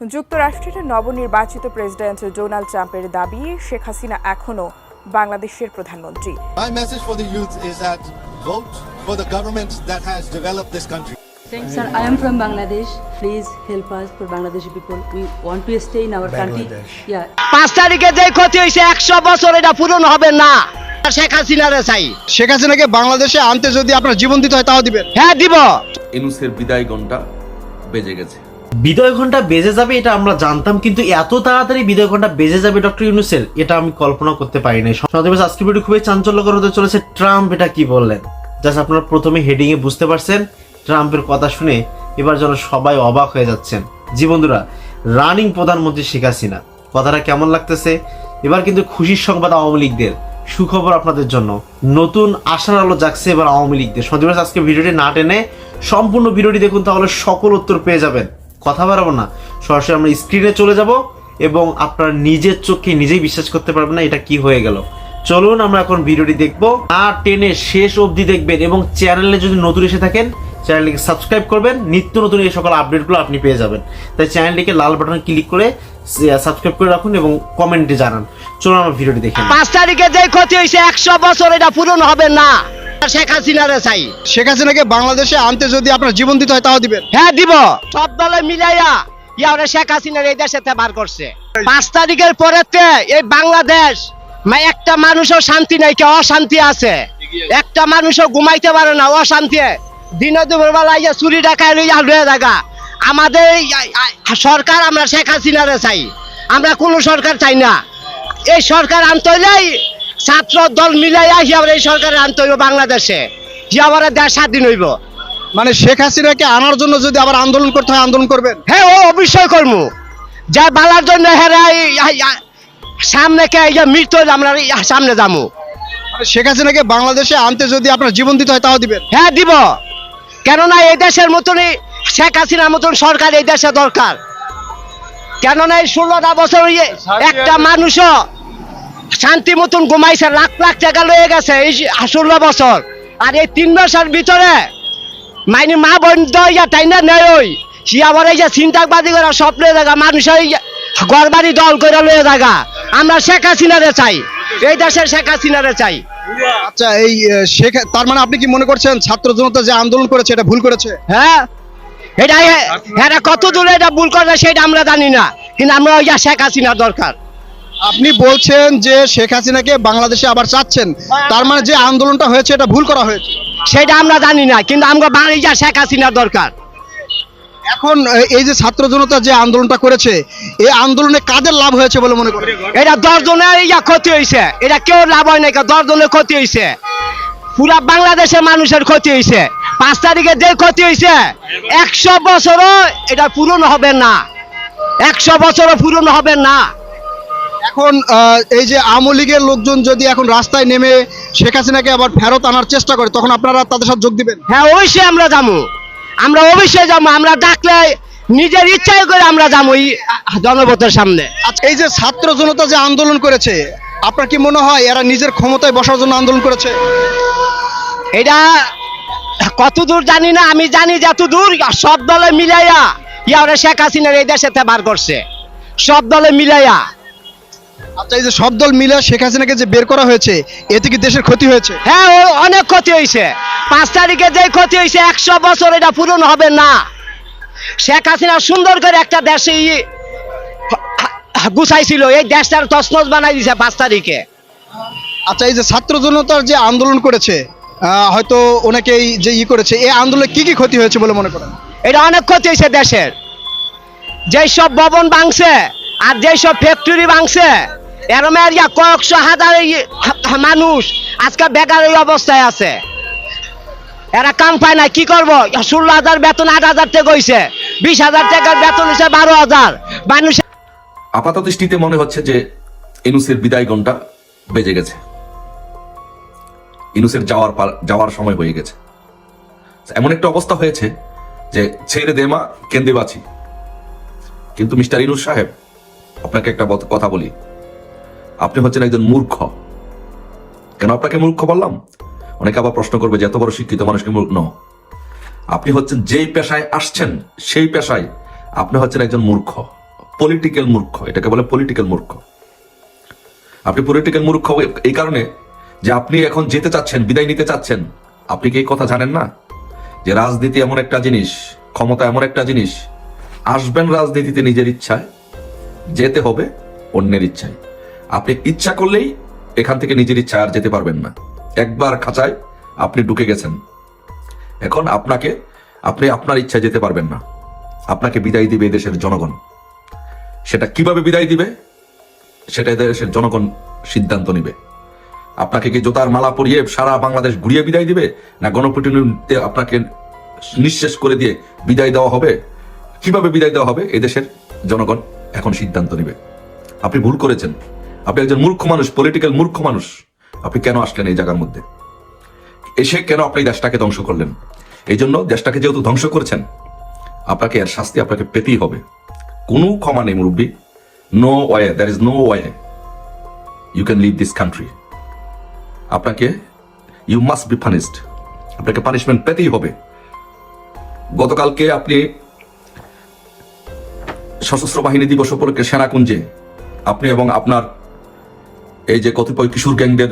যুক্তরাষ্ট্রের নবনির্বাচিত president Donald ট্রাম্পের দাবি শেখ হাসিনা এখনও বাংলাদেশের প্রধানমন্ত্রী। Sir, I পাঁচ তারিখে যে হয়েছে একশো বছর এটা পূরণ হবে না। শেখ হাসিনা চাই। শেখ হাসিনাকে বাংলাদেশে আনতে যদি আপনার জীবন দিতে হয় তাও দিবেন। হ্যাঁ দিব। এনুসের বিদায় ঘণ্টা বেজে গেছে। বিদয় ঘণ্টা বেজে যাবে এটা আমরা জানতাম, কিন্তু এত তাড়াতাড়ি বিদয় ঘণ্টা বেজে যাবে ডক্টর ইউনুসের, এটা আমি কল্পনা করতে পারি নাই। সমাজে আজকে ভিডিও খুবই চাঞ্চল্যকর হতে চলেছে। ট্রাম্প এটা কি বললেন? জাস্ট আপনারা প্রথমে হেডিং এ বুঝতে পারছেন, ট্রাম্পের কথা শুনে এবার যেন সবাই অবাক হয়ে যাচ্ছেন। জি বন্ধুরা, রানিং প্রধানমন্ত্রী শেখ হাসিনা, কথাটা কেমন লাগতেছে? এবার কিন্তু খুশির সংবাদ আওয়ামী লীগদের। সুখবর আপনাদের জন্য। নতুন আশার আলো জাগছে এবার আওয়ামী লীগদের। সন্ধ্যা আজকে ভিডিওটি না টেনে সম্পূর্ণ ভিডিওটি দেখুন, তাহলে সকল উত্তর পেয়ে যাবেন। কথা বাড়াবো না। সরাসরি আমরা স্ক্রিনে চলে যাব এবং আপনার নিজের চোখে নিজেই বিশ্বাস করতে পারবেন না এটা কি হয়ে গেল। চলুন আমরা এখন ভিডিওটি দেখব। না টেনে শেষ অবধি দেখবেন এবং চ্যানেলে যদি নতুন এসে থাকেন চ্যানেলটিকে সাবস্ক্রাইব করবেন। নিত্য নতুন এই সকল আপডেটগুলো আপনি পেয়ে যাবেন। তাই চ্যানেলটিকে লাল বাটন ক্লিক করে সাবস্ক্রাইব করে রাখুন এবং কমেন্টে জানান। চলুন আমরা ভিডিওটি দেখে পাঁচ তারিখে যে ক্ষতি হয়েছে, একশো বছর এটা পূরণ হবে না। শেখ হাসিনারে চাই। শেখ হাসিনাকে বাংলাদেশে আনতে যদি আপনার জীবন দিতে হয় তাও দিবেন। হ্যাঁ দিব। সব দলে মিলাইয়া ইয়ারে শেখ হাসিনার এই দেশে বার করছে। পাঁচ তারিখের পরেতে এই বাংলাদেশ একটা মানুষও শান্তি নাই কে অশান্তি আছে। একটা মানুষও ঘুমাইতে পারে না অশান্তি। দিনে দুপুর বেলা চুরি ডাকায় লইয়া লয়ে থাকা। আমাদের সরকার আমরা শেখ হাসিনারে চাই। আমরা কোনো সরকার চাই না। এই সরকার আনতে হইলেই ছাত্র দল মিলাইয়া হিয়াবার এই সরকার আনতে হইব বাংলাদেশে। হিয়াবার দেশ স্বাধীন হইব। মানে শেখ হাসিনাকে আনার জন্য যদি আবার আন্দোলন করতে হয় আন্দোলন করবেন? হ্যাঁ ও অবশ্যই করব। যা বালার জন্য হেরা এই- এই- এই- সামনে কে এই যে মৃত্যু হইলে আমরা সামনে যাব। মানে শেখ হাসিনাকে বাংলাদেশে আনতে যদি আপনার জীবন দিতে হয় তাও দিবেন? হ্যাঁ দিব। কেননা এই দেশের মতনই শেখ হাসিনার মতন সরকার এই দেশে দরকার। কেননা এই ষোলোটা বছর ইয়ে একটা মানুষও শান্তি মতন ঘুমাইছে লাখ লাখ টাকা লয়ে গেছে এই ষোলো বছর। আর এই তিন মাসের ভিতরে মাইনি মা বোন ইয়া তাই না নেই ওই। সে আবার এই যে চিন্তাবাদী করে স্বপ্ন জায়গা মানুষ ওই ঘর বাড়ি দল করে লয়ে জায়গা। আমরা শেখ হাসিনারে চাই এই দেশের শেখ হাসিনারে চাই। আচ্ছা এই শেখ তার মানে আপনি কি মনে করছেন ছাত্র জনতা যে আন্দোলন করেছে এটা ভুল করেছে? হ্যাঁ এটা হ্যাঁ কত দূরে এটা ভুল করে সেটা আমরা জানি না। কিন্তু আমরা ওই যে শেখ হাসিনা দরকার। আপনি বলছেন যে শেখ হাসিনাকে বাংলাদেশে আবার চাচ্ছেন। তার মানে যে আন্দোলনটা হয়েছে এটা ভুল করা হয়েছে। সেটা আমরা জানি না কিন্তু আমরা বাঙালি যা শেখ হাসিনার দরকার। এখন এই যে ছাত্র জনতা যে আন্দোলনটা করেছে এই আন্দোলনে কাদের লাভ হয়েছে বলে মনে করেন? এটা দশ জনের ইয়া ক্ষতি হয়েছে এটা কেউ লাভ হয় না দশ জনের ক্ষতি হয়েছে। পুরা বাংলাদেশের মানুষের ক্ষতি হয়েছে। পাঁচ তারিখে যে ক্ষতি হয়েছে একশো বছরও এটা পূরণ হবে না। একশো বছরও পূরণ হবে না। এখন এই যে আওয়ামী লীগের লোকজন যদি এখন রাস্তায় নেমে শেখ হাসিনাকে আবার ফেরত আনার চেষ্টা করে তখন আপনারা তাদের সাথে যোগ দিবেন? হ্যাঁ অবশ্যই আমরা যাব। আমরা অবশ্যই যাব। আমরা ডাকলে নিজের ইচ্ছাই করে আমরা যাব জনপথের সামনে। আচ্ছা এই যে ছাত্র জনতা যে আন্দোলন করেছে আপনার কি মনে হয় এরা নিজের ক্ষমতায় বসার জন্য আন্দোলন করেছে? এটা কত দূর জানি না আমি জানি যত দূর সব দলে মিলাইয়া ইয়ারে শেখ হাসিনার এই দেশে বার করছে। সব দলে মিলাইয়া। আচ্ছা এই যে সব দল মিলে শেখ হাসিনাকে যে বের করা হয়েছে এতে কি দেশের ক্ষতি হয়েছে? হ্যাঁ ও অনেক ক্ষতি হয়েছে। পাঁচ তারিখে যে ক্ষতি হয়েছে একশো বছর এটা পূরণ হবে না। শেখ হাসিনা সুন্দর করে একটা দেশে ই- গুছাইছিল। এই দেশটার তসনস বানাই দিছে পাঁচ তারিখে। আচ্ছা এই যে ছাত্র জনতার যে আন্দোলন করেছে আহ, হয়তো অনেকেই যে ই করেছে এই আন্দোলনে কি কি ক্ষতি হয়েছে বলে মনে করেন? এটা অনেক ক্ষতি হয়েছে দেশের। যেই সব ভবন ভাঙছে আর যেই সব ফ্যাক্টরি ভাঙছে এরমের ইয়া কয়েকশো হাজার মানুষ আজকে বেকার এই অবস্থায় আছে। এরা কাম পায় না কি করব? ষোলো হাজার বেতন, আট হাজার টাকা হয়েছে বিশ হাজার টাকার বেতন হয়েছে বারো হাজার। মানুষ আপাত মনে হচ্ছে যে ইনুসের বিদায় ঘণ্টা বেজে গেছে। ইনুসের যাওয়ার যাওয়ার সময় হয়ে গেছে। এমন একটা অবস্থা হয়েছে যে ছেড়ে দেমা কেন্দ্রে বাঁচি। কিন্তু মিস্টার ইনুস সাহেব, আপনাকে একটা কথা বলি। আপনি হচ্ছেন একজন মূর্খ। কেন আপনাকে মূর্খ বললাম? অনেকে আবার প্রশ্ন করবে যে এত বড় শিক্ষিত মানুষকে মূর্খ ন আপনি হচ্ছেন যেই পেশায় আসছেন, সেই পেশায় আপনি হচ্ছেন একজন মূর্খ। পলিটিক্যাল মূর্খ, এটাকে বলে পলিটিক্যাল মূর্খ। আপনি পলিটিক্যাল মূর্খ এই কারণে যে আপনি এখন যেতে চাচ্ছেন, বিদায় নিতে চাচ্ছেন, আপনি কি এই কথা জানেন না? যে রাজনীতি এমন একটা জিনিস, ক্ষমতা এমন একটা জিনিস, আসবেন রাজনীতিতে নিজের ইচ্ছায়, যেতে হবে অন্যের ইচ্ছায়। আপনি ইচ্ছা করলেই এখান থেকে নিজের ইচ্ছায় আর যেতে পারবেন না। একবার খাঁচায় আপনি ঢুকে গেছেন। এখন আপনাকে, আপনি আপনার ইচ্ছা যেতে পারবেন না। আপনাকে বিদায় দিবে দেশের জনগণ। সেটা কীভাবে বিদায় দিবে? সেটা দেশের জনগণ সিদ্ধান্ত নিবে। আপনাকে কি জোতার মালা পরিয়ে সারা বাংলাদেশ ঘুরিয়ে বিদায় দিবে? না গণপ্রতিনিধিত্বে আপনাকে নিঃশেষ করে দিয়ে বিদায় দেওয়া হবে? কীভাবে বিদায় দেওয়া হবে? এদেশের জনগণ এখন সিদ্ধান্ত নেবে। আপনি ভুল করেছেন। আপনি একজন মূর্খ মানুষ পলিটিক্যাল মূর্খ মানুষ। আপনি কেন আসলেন এই জায়গার মধ্যে? এসে কেন আপনি দেশটাকে ধ্বংস করলেন? এই জন্য দেশটাকে যেহেতু ধ্বংস করেছেন, আপনাকে এর শাস্তি আপনাকে পেতেই হবে। কোনো ক্ষমা নেই, মুরব্বী। No way there is no way you can leave this country আপনাকে ইউ মাস্ট বি পানিশড আপনাকে পানিশমেন্ট পেতেই হবে। গতকালকে আপনি সশস্ত্র বাহিনী দিবস উপলক্ষে সেনাকুঞ্জে আপনি এবং আপনার এই যে কতিপয় কিশোর গ্যাংদের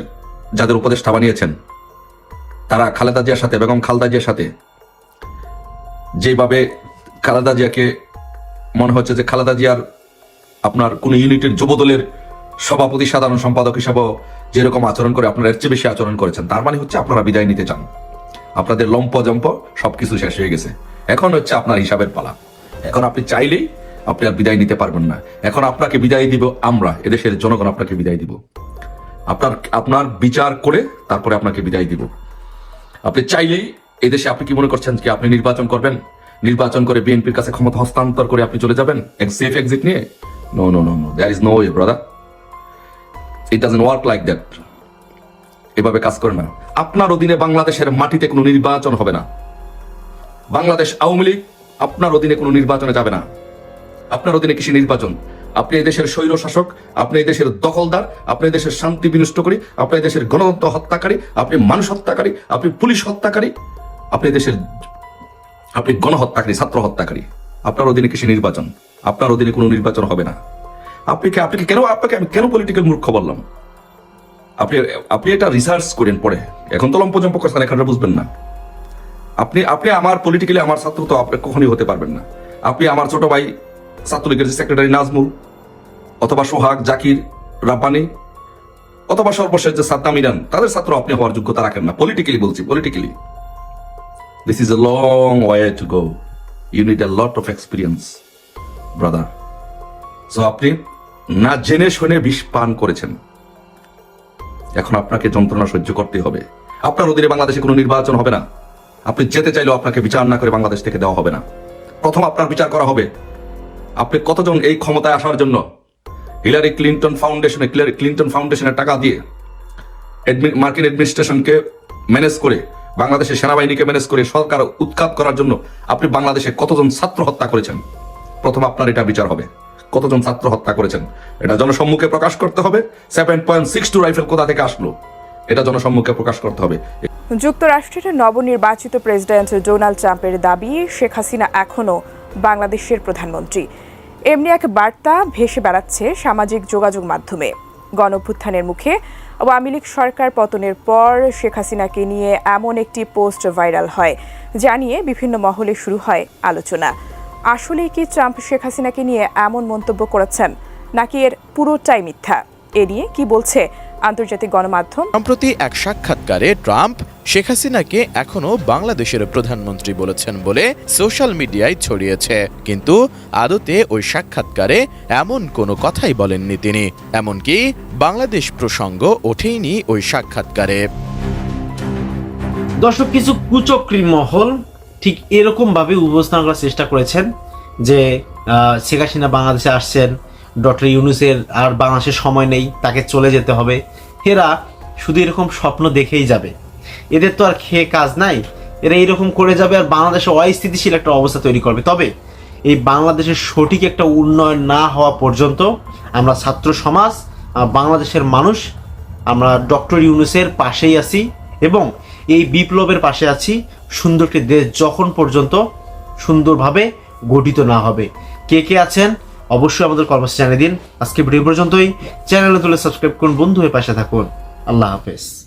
যাদের উপদেষ্টা বানিয়েছেন, তারা খালেদা জিয়ার সাথে, বেগম খালেদা জিয়ার সাথে, যেভাবে খালেদা জিয়াকে মনে হচ্ছে যে খালেদা জিয়ার আপনার কোন ইউনিটের যুবদলের সভাপতি, সাধারণ সম্পাদক হিসাবেও যেরকম আচরণ করে, আপনারা এর চেয়ে বেশি আচরণ করেছেন। তার মানে হচ্ছে আপনারা বিদায় নিতে চান। আপনাদের লম্প জম্প সবকিছু শেষ হয়ে গেছে। এখন হচ্ছে আপনার হিসাবের পালা। এখন আপনি চাইলেই আপনি আর বিদায় নিতে পারবেন না। এখন আপনাকে বিদায় দিব আমরা, এদেশের জনগণ আপনাকে বিদায় দিব। আপনার আপনার বিচার করে তারপরে আপনাকে বিদায় দিব। আপনি চাইলেই এদেশে আপনি কি মনে করছেন কি আপনি নির্বাচন করবেন? নির্বাচন করে বিএনপির কাছে ক্ষমতা হস্তান্তর করে আপনি চলে যাবেন? সেফ এক্সিট নিয়ে? No no no no there is no way brother it doesn't work like that এভাবে কাজ করে না। আপনার অধীনে বাংলাদেশের মাটিতে কোনো নির্বাচন হবে না। বাংলাদেশ আওয়ামী লীগ আপনার অধীনে কোনো নির্বাচনে যাবে না। আপনার অধীনে কৃষি নির্বাচন। আপনি দেশের স্বৈর শাসক, আপনি দেশের দখলদার, আপনি দেশের শান্তি বিনষ্ট করি আপনি দেশের গণতন্ত্র হত্যাকারী, আপনি মানুষ হত্যাকারী, আপনি পুলিশ হত্যাকারী, আপনি দেশের আপনি গণহত্যাকারী, ছাত্র হত্যাকারী। আপনার অধীনে কৃষি নির্বাচন। আপনার অধীনে কোনো নির্বাচন হবে না। আপনি কি আপনি কেন আপনাকে আমি কেন পলিটিক্যাল মূর্খ বললাম? আপনি আপনি এটা রিসার্চ করেন পরে। এখন তো লম্পজম্প করছেন এখানে বুঝবেন না। আপনি আপনি আমার পলিটিক্যালি আমার ছাত্র তো আপনি কখনই হতে পারবেন না। আপনি আমার ছোট ভাই ছাত্রলীগের সেক্রেটারি নাজমুল অথবা সোহাগ, জাকির, রাব্বানি অথবা সর্বশেষ যে সাদ্দাম ইরান, তাদের ছাত্র আপনি হওয়ার যোগ্যতা রাখেন না। পলিটিক্যালি বলছি politically this is a long way to go you need a lot of experience brother so আপনি না জেনে শুনে বিষ পান করেছেন। এখন আপনাকে যন্ত্রণা সহ্য করতে হবে। আপনার অধীনে বাংলাদেশে কোনো নির্বাচন হবে না। আপনি যেতে চাইলেও আপনাকে বিচার না করে বাংলাদেশ থেকে দেওয়া হবে না। প্রথম আপনার বিচার করা হবে। আপনি কতজন এই ক্ষমতায় আসার জন্য? হিলারি ক্লিন্টন ফাউন্ডেশনে, হিলারি ক্লিন্টন ফাউন্ডেশনের টাকা দিয়ে মার্কিন অ্যাডমিনিস্ট্রেশনকে ম্যানেজ করে, বাংলাদেশের সেনাবাহিনীকে ম্যানেজ করে সরকার উৎখাত করার জন্য আপনি বাংলাদেশে কতজন ছাত্র হত্যা করেছেন? প্রথম আপনার এটা বিচার হবে। কতজন ছাত্র হত্যা করেছেন? এটা জনসম্মুখে প্রকাশ করতে হবে। Seven point six two rifle কোথা থেকে আসলো? এটা জনসম্মুখে প্রকাশ করতে হবে। যুক্তরাষ্ট্রের নবনির্বাচিত প্রেসিডেন্ট ডোনাল্ড ট্রাম্পের দাবি, শেখ হাসিনা এখনও বাংলাদেশের প্রধানমন্ত্রী। এমনি এক বার্তা ভেসে বেড়াচ্ছে সামাজিক যোগাযোগ মাধ্যমে। গণভ্যুত্থানের মুখে আওয়ামী লীগ সরকার পতনের পর শেখ হাসিনাকে নিয়ে এমন একটি পোস্ট ভাইরাল হয়, যা নিয়ে বিভিন্ন মহলে শুরু হয় আলোচনা। আসলেই কি ট্রাম্প শেখ হাসিনাকে নিয়ে এমন মন্তব্য করেছেন, নাকি এর পুরোটাই মিথ্যা? এ নিয়ে কি বলছে আন্তর্জাতিক গণমাধ্যম? সম্প্রতি এক সাক্ষাৎকারে ট্রাম্প শেখ হাসিনাকে এখনও বাংলাদেশের প্রধানমন্ত্রী বলেছেন বলে সোশ্যাল মিডিয়ায় ছড়িয়েছে। কিন্তু আদতে ওই সাক্ষাৎকারে এমন কোনো কথাই বলেননি তিনি। এমনকি বাংলাদেশ প্রসঙ্গ ওঠেইনি ওই সাক্ষাৎকারে। দর্শক, কিছু কুচক্রী মহল ঠিক এরকম ভাবে উপস্থাপন করার চেষ্টা করেছেন যে শেখ হাসিনা বাংলাদেশে আসছেন, ডক্টর ইউনুসের আর বাংলাদেশের সময় নেই, তাকে চলে যেতে হবে। এরা শুধু এরকম স্বপ্ন দেখেই যাবে। এদের তো আর খেয়ে কাজ নাই। এরা এইরকম করে যাবে আর বাংলাদেশে অস্থিতিশীল একটা অবস্থা তৈরি করবে। তবে এই বাংলাদেশের সঠিক একটা উন্নয়ন না হওয়া পর্যন্ত আমরা ছাত্র সমাজ বাংলাদেশের মানুষ, আমরা ডক্টর ইউনুসের পাশেই আছি এবং এই বিপ্লবের পাশে আছি। সুন্দর একটি দেশ যখন পর্যন্ত সুন্দরভাবে গঠিত না হবে। কে কে আছেন? অবশ্যই আমাদের কর্মসূচি জানিয়ে দিন। আজকে ভিডিও পর্যন্তই। চ্যানেলে তুলে সাবস্ক্রাইব করুন। বন্ধু হয়ে পাশে থাকুন। আল্লাহ হাফেজ।